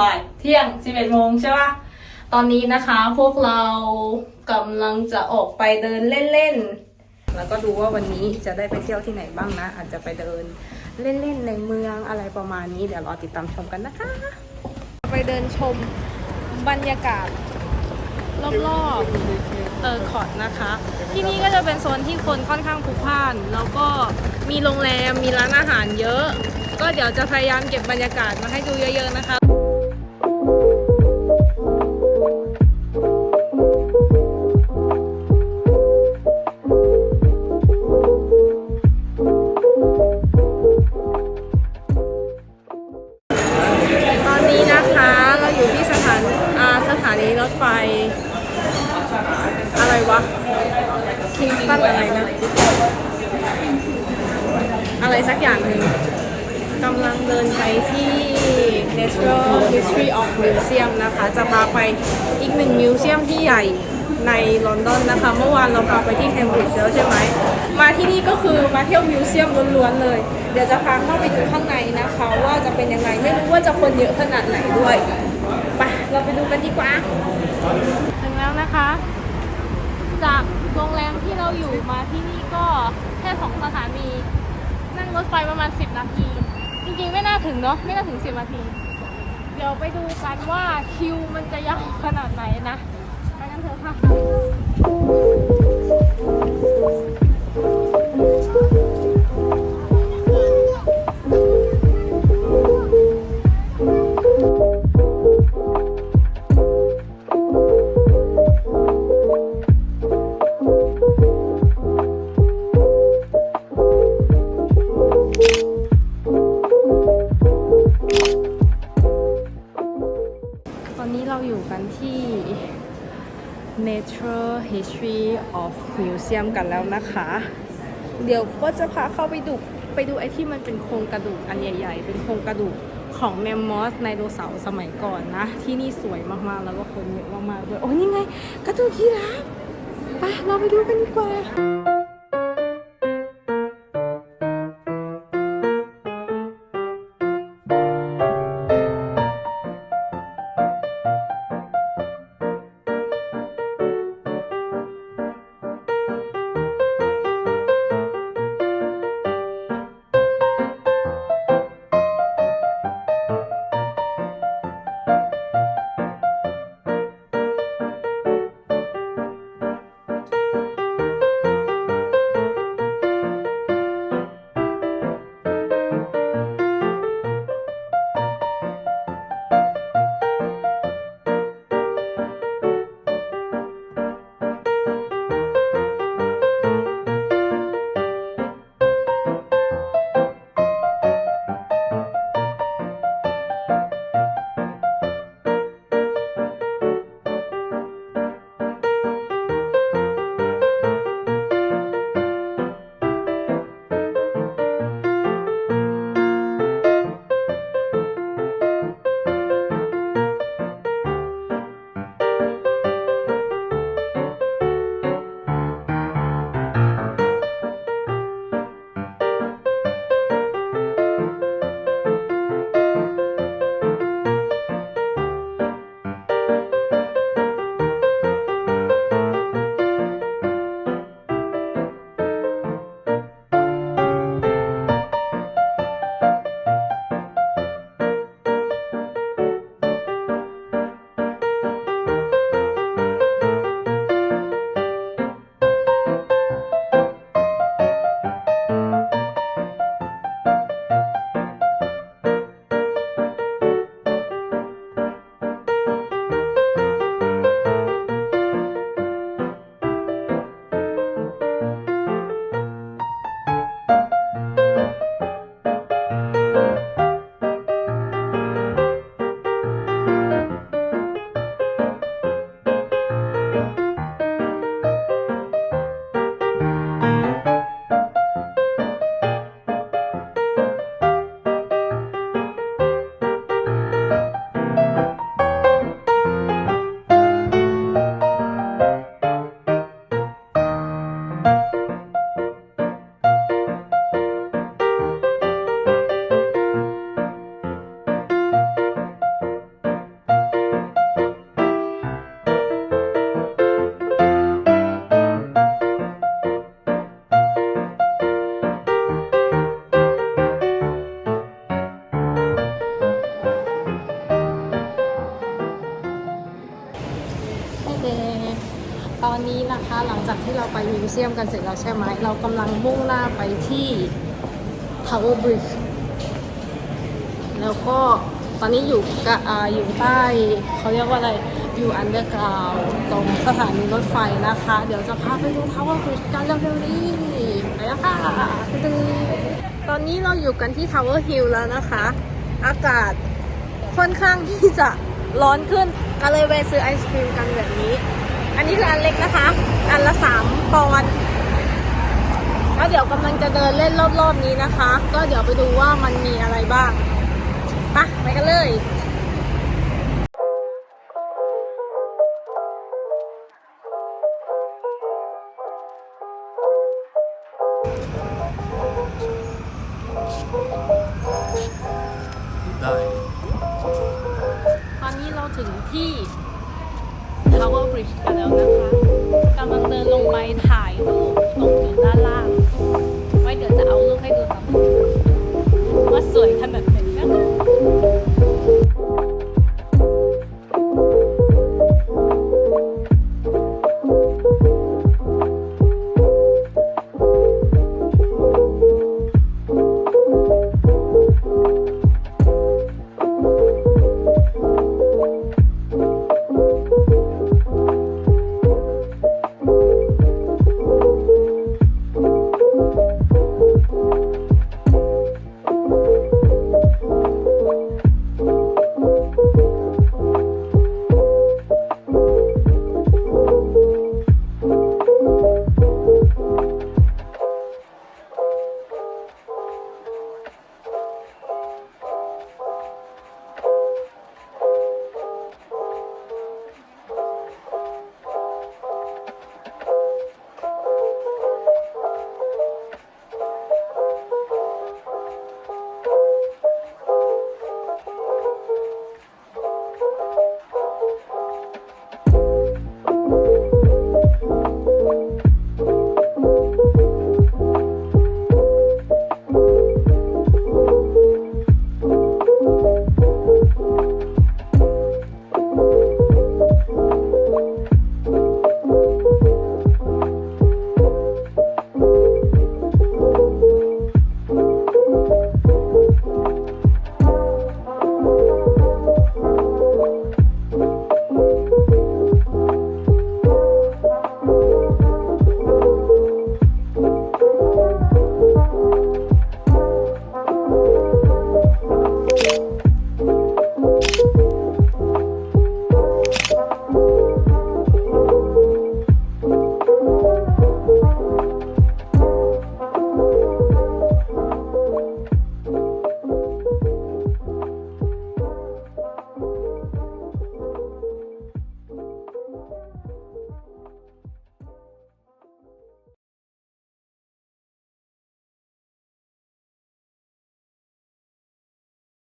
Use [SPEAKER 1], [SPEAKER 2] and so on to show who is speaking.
[SPEAKER 1] บ่ายเที่ยง 11โมงใช่ปะตอนนี้นะคะพวกเรากำลังจะออกไปเดินเล่นๆ แล้วก็ดูว่าวันนี้จะได้ไปเที่ยวที่ไหนบ้างนะ อาจจะไปเดินเล่นๆในเมืองอะไรประมาณนี้ เดี๋ยวรอติดตามชมกันนะคะ ไปเดินชมบรรยากาศรอบๆเออคอร์ดนะคะ ที่นี่ก็จะเป็นโซนที่คนค่อนข้างพลุกพล่าน แล้วก็มีโรงแรมมีร้านอาหารเยอะ ก็เดี๋ยวจะพยายามเก็บบรรยากาศมาให้ดูเยอะ ๆ นะคะ นอะไรนะ อะไรสักอย่างหนึ่งกำลังเดินไปที่ Natural History of Museum นะคะ จะพาไปอีกหนึ่งมิวเซียมที่ใหญ่ในลอนดอนนะคะ เมื่อวานเราพาไปที่เคมบริดจ์แล้วใช่ไหม มาที่นี่ก็คือมาเที่ยวมิวเซียมล้วนๆเลย เดี๋ยวจะพาเข้าไปดูข้างในนะคะ ว่าจะเป็นยังไง ไม่รู้ว่าจะคนเยอะขนาดไหนด้วย ไป เราไปดูกันดีกว่า ถึงแล้วนะคะ จากโรงแรมที่เราอยู่มาที่นี่ก็แค่สองสถานี นั่งรถไฟประมาณ 10 นาที จริงๆไม่น่าถึงเนาะไม่น่าถึง 10 นาที เดี๋ยวไปดูกันว่าคิวมันจะยาวขนาดไหนนะ ไปกันเถอะค่ะ นี้เราอยู่กันที่ Natural History of Museum กันแล้วนะคะ เดี๋ยวก็จะพาเข้าไปดูไปดูไอ้ที่มันเป็นโครงกระดูกอันใหญ่ ๆ เป็นโครงกระดูกของแมมมอสไดโนเสาร์สมัยก่อนนะ ที่นี่สวยมากๆ แล้วก็คนเยอะมากๆด้วยโอ้นี่ไง กระดูกยีราฟไปเราไปดูกันดีกว่า ไปมิวเซียมกันเสร็จแล้วใช่ไหม เรากำลังมุ่งหน้าไปที่ Tower Bridge แล้วก็ตอนนี้อยู่กะอาอยู่ใต้เขาเรียกว่าอะไร อยู่ underground ตรงสถานีรถไฟนะคะ เดี๋ยวจะพาไปดู Tower Bridge กันเร็วๆนี้ไปแล้วค่ะดูตอนนี้เราอยู่กันที่ Tower Hill แล้วนะคะ อากาศค่อนข้างที่จะร้อนขึ้นก็เลยแวะซื้อไอศครีมกันแบบนี้ อันนี้คืออันเล็กนะคะ อันละสามปอนด์แล้วเดี๋ยวกำลังจะเดินเล่นรอบๆนี้นะคะ ก็เดี๋ยวไปดูว่ามันมีอะไรบ้างไปะไปกันเลย
[SPEAKER 2] ได้
[SPEAKER 1] ตอนนี้เราถึงที่ Tower Bridge กันแล้วนะคะกำลังเดินลงไปทาง